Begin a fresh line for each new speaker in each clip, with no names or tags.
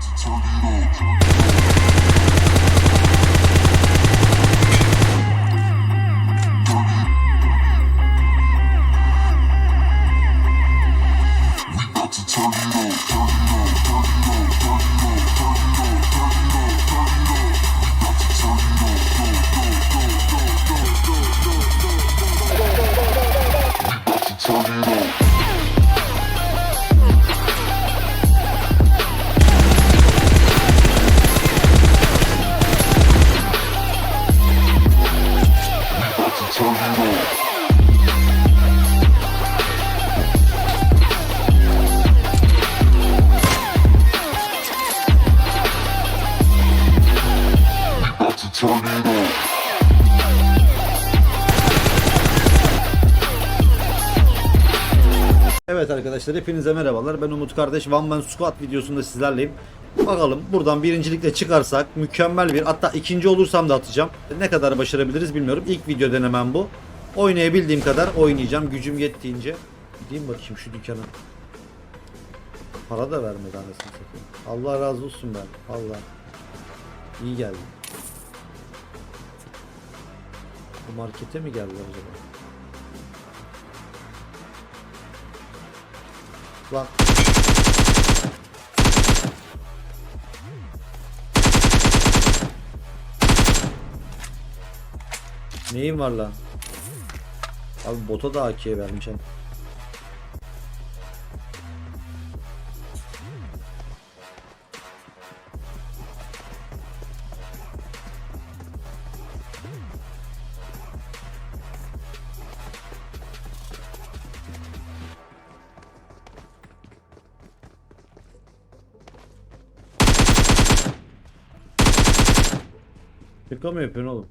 지쳐 뒤로 Evet arkadaşlar hepinize merhabalar. Ben Umut Kardeş One Man Squad videosunda sizlerleyim. Bakalım buradan birincilikle çıkarsak mükemmel bir hatta ikinci olursam da atacağım. Ne kadar başarabiliriz bilmiyorum. İlk video denemem bu. Oynayabildiğim kadar oynayacağım gücüm yettiğince. Gideyim bakayım şu dükkana. Para da vermedi anasını satayım. Allah razı olsun ben. Allah. İyi geldi. Bu markete mi geldiler acaba? Lan. Neyin var lan? Abi bota da AK'ye vermiş Şaka mı yapıyorsun oğlum?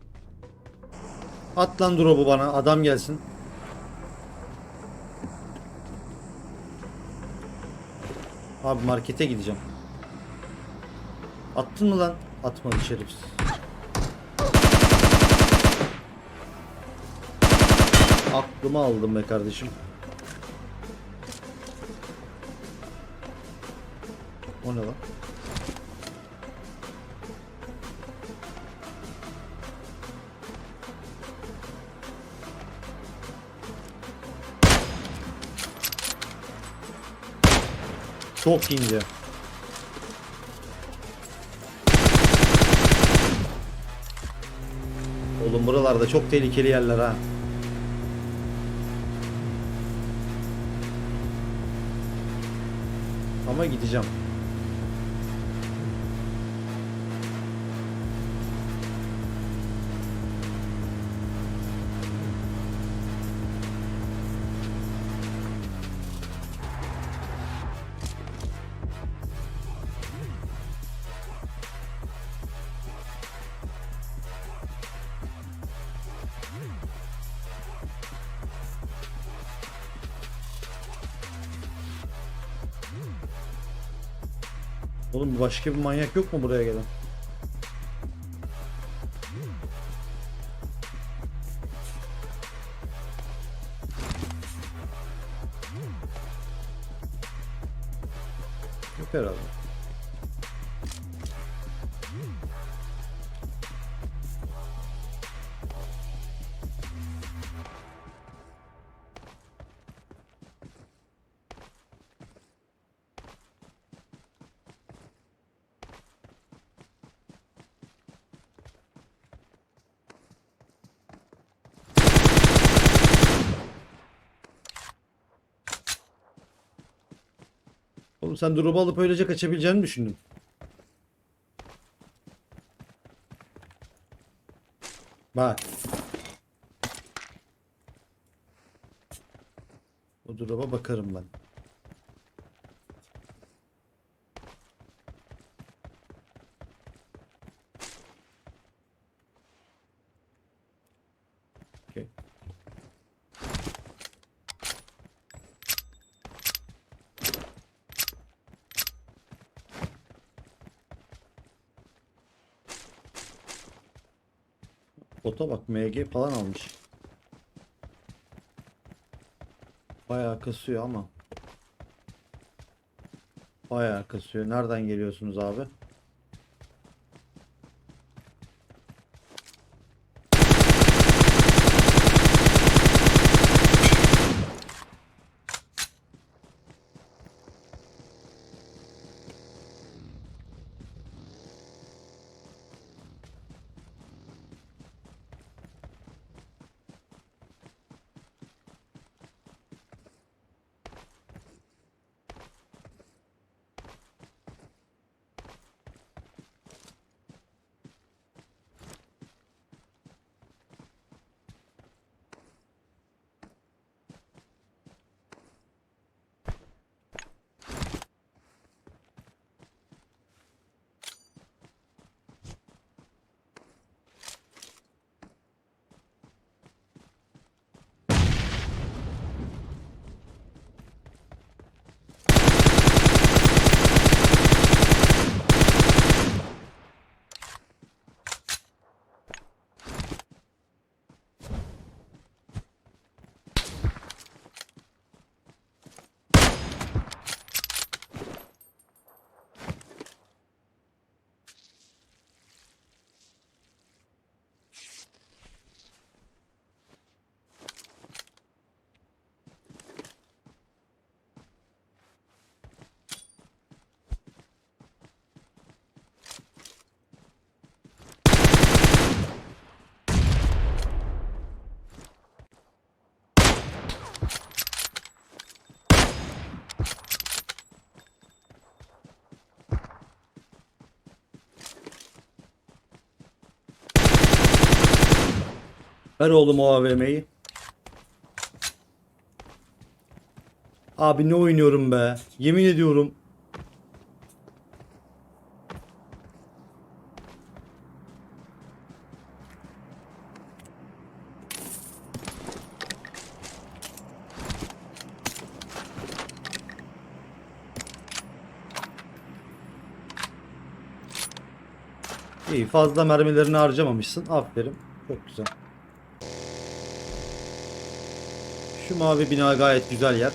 At lan drop'u bana adam gelsin. Abi markete gideceğim. Attın mı lan? Atmadı şerefsiz. Aklımı aldım be kardeşim. O ne lan? Çok ince. Oğlum buralarda çok tehlikeli yerler ha. Ama gideceğim. Oğlum başka bir manyak yok mu buraya gelen? Oğlum sen drop'u alıp öylece kaçabileceğini mi düşündün. Bak. O drop'a bakarım ben. Bota bak MG falan almış. Bayağı kasıyor ama. Bayağı kasıyor. Nereden geliyorsunuz abi? Ver oğlum o AVM'yi. Abi ne oynuyorum be. Yemin ediyorum. İyi fazla mermilerini harcamamışsın. Aferin. Çok güzel. Şu mavi bina gayet güzel yer.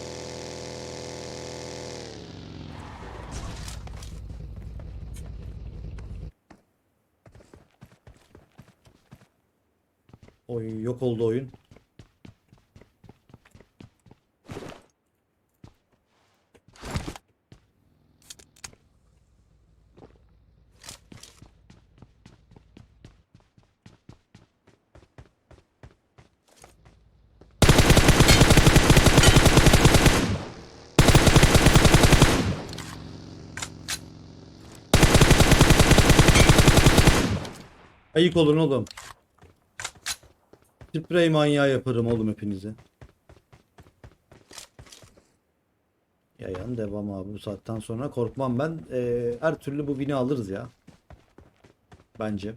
Oy yok oldu oyun. Ayık olun oğlum. Sprey manyağı yaparım oğlum hepinize. Yayan devam abi bu saatten sonra korkmam ben. Ee, her türlü bu vini alırız ya. Bence.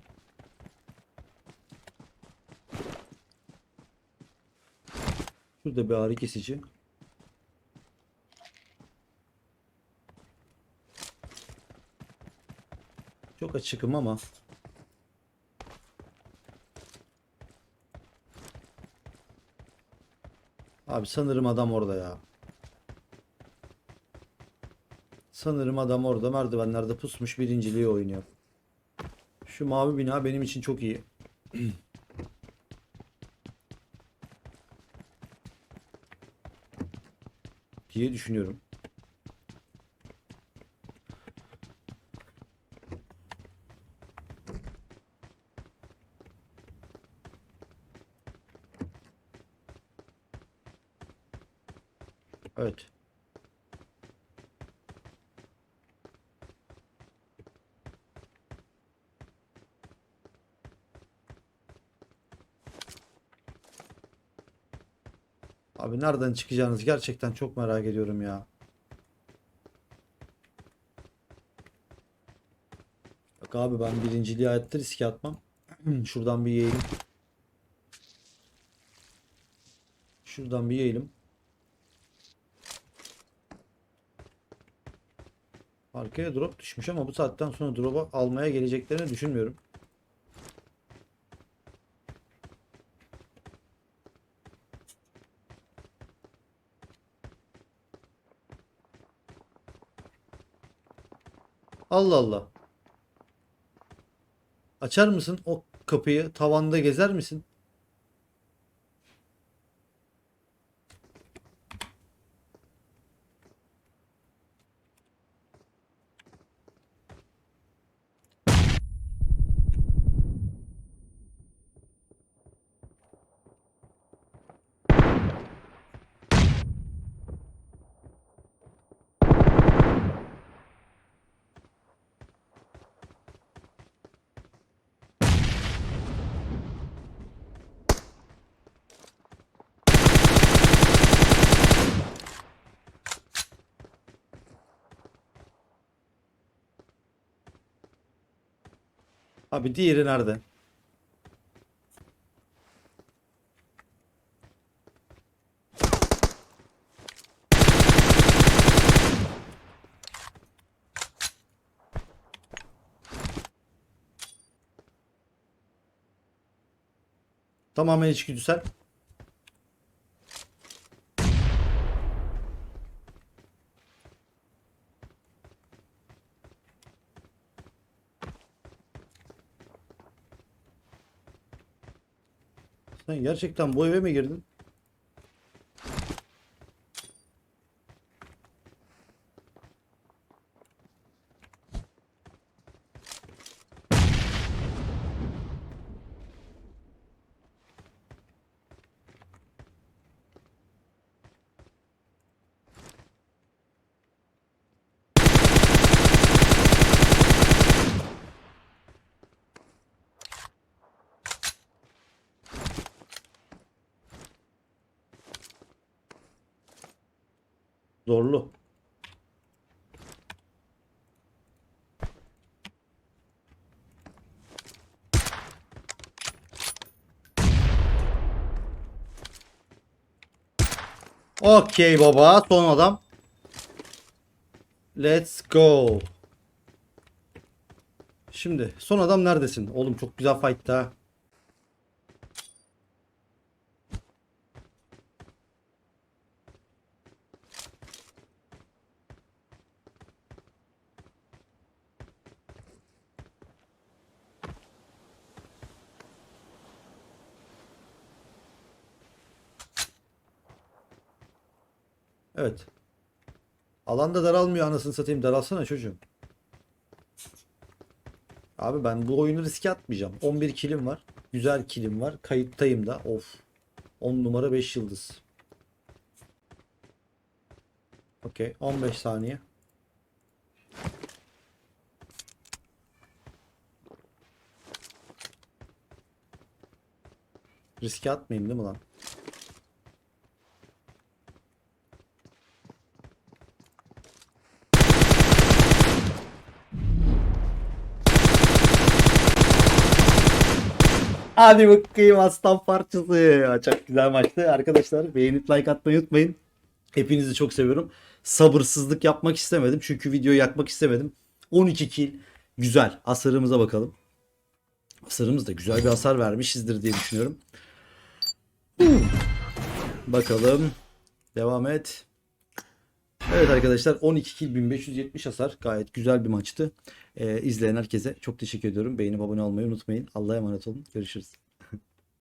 Şurada bir ağrı kesici. Çok açıkım ama Abi sanırım adam orada ya. Sanırım adam orada merdivenlerde pusmuş birinciliği oynuyor. Şu mavi bina benim için çok iyi. diye düşünüyorum. Evet. Abi nereden çıkacağınızı gerçekten çok merak ediyorum ya. Bak abi ben birinciliği hayatta riske atmam. Şuradan bir yiyelim. Şuradan bir yiyelim. Arkaya drop düşmüş ama bu saatten sonra drop'u almaya geleceklerini düşünmüyorum. Allah Allah. Açar mısın o kapıyı? Tavanda gezer misin? Abi diğeri nerede? Tamamen içgüdüsel. Sen gerçekten bu eve mi girdin? Zorlu. Okey baba. Son adam. Let's go. Şimdi son adam neredesin? Oğlum çok güzel fight Evet. Alanda daralmıyor anasını satayım. Daralsana çocuğum. Abi ben bu oyunu riske atmayacağım. 11 kilim var. Güzel kilim var. Kayıttayım da. Of. 10 numara 5 yıldız. Okey. 15 saniye. Riske atmayayım değil mi lan? Hadi bakayım aslan parçası. Çok güzel maçtı. Arkadaşlar beğenip like atmayı unutmayın. Hepinizi çok seviyorum. Sabırsızlık yapmak istemedim. Çünkü videoyu yakmak istemedim. 12 kill. Güzel. Hasarımıza bakalım. Hasarımız da güzel bir hasar vermişizdir diye düşünüyorum. Bakalım. Devam et. Evet arkadaşlar 12 kill 1570 hasar. Gayet güzel bir maçtı. Ee, izleyen herkese çok teşekkür ediyorum. Beğenip abone olmayı unutmayın. Allah'a emanet olun. Görüşürüz.